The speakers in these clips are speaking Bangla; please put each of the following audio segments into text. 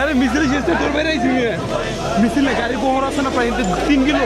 আরে মিছিল শেষ তোর বেড়াইছি মিছিল গাড়ি কোমর আছে না প্রায় তিন কিলো।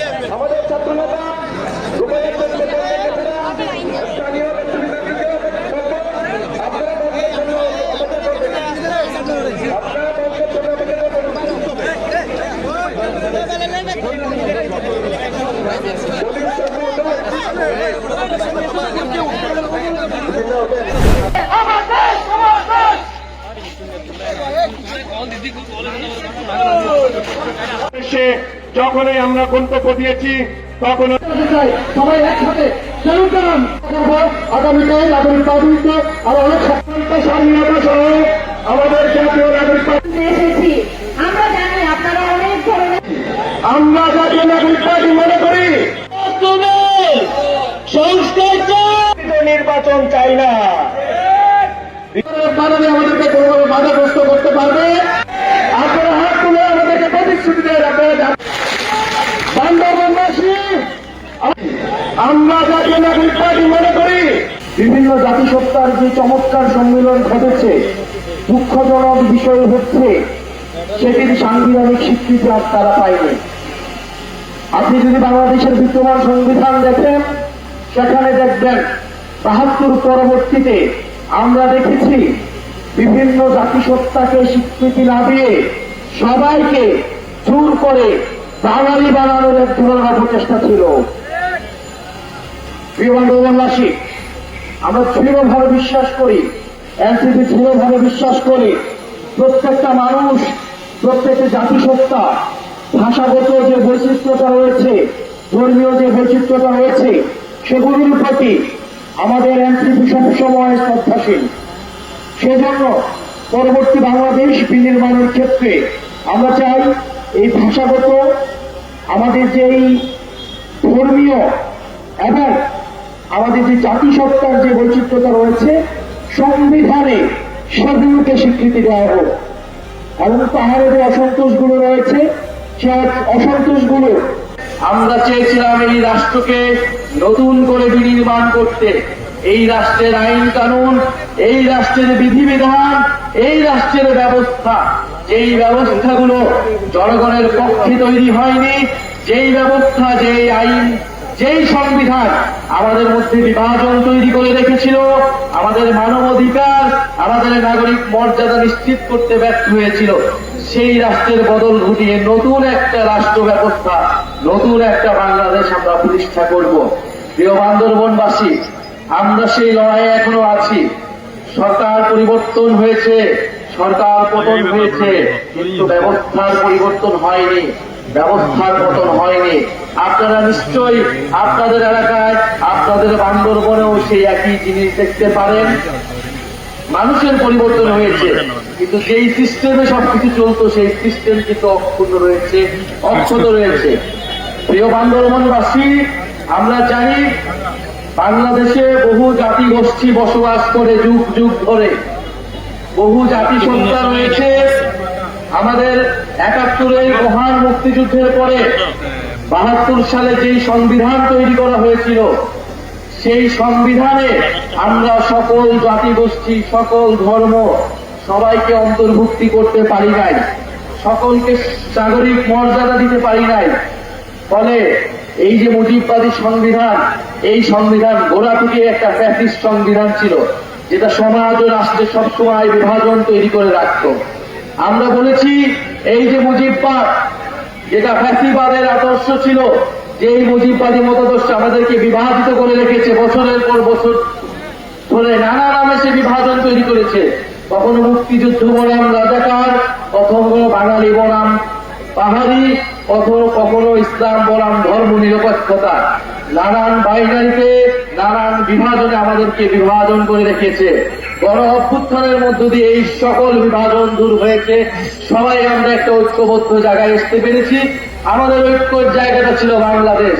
আমাদের যখনই আমরা গন্তব্য দিয়েছি তখন সবাই একসাথে আগামীকাল নাগরিক পার্টিতে আরও অনেক সফলতা স্বাধীনতা সহ আমাদের জাতীয় নাগরিক পার্টি। এসেছি। আমরা জানি আপনারা অনেক ধরনের আমরা জাতীয় নাগরিক পার্টি মনে করি সংস্কার নির্বাচন চাই না বানাবে আমাদেরকে কোনোভাবে বাধাগ্রস্ত করতে পারবে আপনারা হাত তুলে আমাদেরকে প্রতিশ্রুতি দেন আপনারা জানেন। বান্দরবানবাসী আমরা নাগরিক মনে করি। বিভিন্ন জাতিসত্তার যে চমৎকার সম্মেলন ঘটেছে, দুঃখজনক বিষয় হচ্ছে, সেটির সাংবিধানিক স্বীকৃতি আর তারা পায়নি। আপনি যদি বাংলাদেশের বিদ্যমান সংবিধান দেখেন, সেখানে দেখবেন বাহাত্তর পরবর্তীতে আমরা দেখেছি বিভিন্ন জাতিসত্তাকে স্বীকৃতি না দিয়ে সবাইকে জোর করে বাঙালি বানানোর এক ধরনের অপচেষ্টা ছিল। প্রিয় বান্ধবাসী আমরা দৃঢ়ভাবে বিশ্বাস করি, এনসিপি দৃঢ়ভাবে বিশ্বাস করি, প্রত্যেকটা মানুষ, প্রত্যেকটা জাতিসত্তা, ভাষাগত যে বৈচিত্র্যতা রয়েছে, ধর্মীয় যে বৈচিত্র্যতা রয়েছে, সেগুলির প্রতি আমাদের এনসিপি সবসময় শ্রদ্ধাশীল। সেজন্য পরবর্তী বাংলাদেশ বিনির্মাণের ক্ষেত্রে আমরা চাই এই ভাষাগত, আমাদের যে এই ধর্মীয় এবং আমাদের যে জাতিসত্তার যে বৈচিত্র্যতা রয়েছে, সংবিধানে সেগুলোকে স্বীকৃতি দেওয়া হোক। এবং পাহাড়ে যে অসন্তোষগুলো রয়েছে, সে অসন্তোষগুলো আমরা চেয়েছিলাম এই রাষ্ট্রকে নতুন করে বিনির্মাণ করতে। এই রাষ্ট্রের আইন কানুন, এই রাষ্ট্রের বিধিবিধান, এই রাষ্ট্রের ব্যবস্থা। যেই ব্যবস্থাগুলো জনগণের পক্ষে তৈরি হয়নি, যেই ব্যবস্থা, যেই আইন যেই সংবিধান আমাদের মধ্যে বিভাজন তৈরি করে রেখেছিল, আমাদের মানব অধিকার, আমাদের নাগরিক মর্যাদা নিশ্চিত করতে ব্যর্থ হয়েছিল, সেই রাষ্ট্রের বদল ঘটিয়ে নতুন একটা রাষ্ট্র ব্যবস্থা, নতুন একটা বাংলাদেশ আমরা প্রতিষ্ঠা করব। প্রিয় বান্দরবনবাসী, আমরা সেই লড়াইয়ে এখনও আছি। সরকার পরিবর্তন হয়েছে, সরকার পতন হয়েছে, কিন্তু ব্যবস্থার পরিবর্তন হয়নি। ব্যবস্থার পতন হয়নি। আপনারা নিশ্চয়ই আপনাদের এলাকায়, আপনাদের বান্দরবনেও সেই একই জিনিস দেখতে পারেন। মানুষের পরিবর্তন হয়েছে, কিন্তু যেই সিস্টেমে সবকিছু চলতো, সেই সিস্টেম কিন্তু অক্ষুণ্ণ রয়েছে, অক্ষত রয়েছে। প্রিয় বান্দরবনবাসী আমরা জানি বাংলাদেশে বহু জাতি গোষ্ঠী বসবাস করে যুগ যুগ ধরে। বহু জাতি জাতিসত্তা রয়েছে আমাদের একাত্তরের মহান মুক্তিযুদ্ধের পরে বাহাত্তর সালে যেই সংবিধান তৈরি করা হয়েছিল, সেই সংবিধানে আমরা সকল জাতিগোষ্ঠী, সকল ধর্ম সবাইকে অন্তর্ভুক্তি করতে পারি নাই, সকলকে নাগরিক মর্যাদা দিতে পারি নাই। ফলে এই যে মুজিববাদী সংবিধান, এই সংবিধান গোড়া থেকে একটা ফ্যাসিস্ট সংবিধান ছিল, যেটা সমাজ ও রাষ্ট্রে সবসময় বিভাজন তৈরি করে রাখত। আমরা বলেছি, এই যে মুজিববাদ যেটা ফ্যাসিবাদের আদর্শ ছিল যে এই মুজিববাদী মতাদর্শ আমাদেরকে বিভাজিত করে রেখেছে বছরের পর বছর ধরে, নানা নামে সে বিভাজন তৈরি করেছে। কখনো মুক্তিযুদ্ধ বনাম রাজাকার, কখনো বাঙালি বনাম পাহাড়ি, কখনো কখনো ইসলাম বনাম ধর্ম নিরপেক্ষতা। নানান বাইনারিতে, নানান বিভাজনে আমাদেরকে বিভাজন করে রেখেছে। সবাই আমরা একটা ঐক্যবদ্ধ জায়গায় আসতে পেরেছি। আমাদের ঐক্যের জায়গাটা ছিল বাংলাদেশ।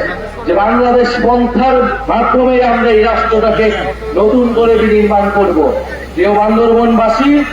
যে বাংলাদেশ পন্থার মাধ্যমে আমরা এই রাষ্ট্রটাকে নতুন করে বিনির্মাণ করব। প্রিয় বান্দরবনবাসী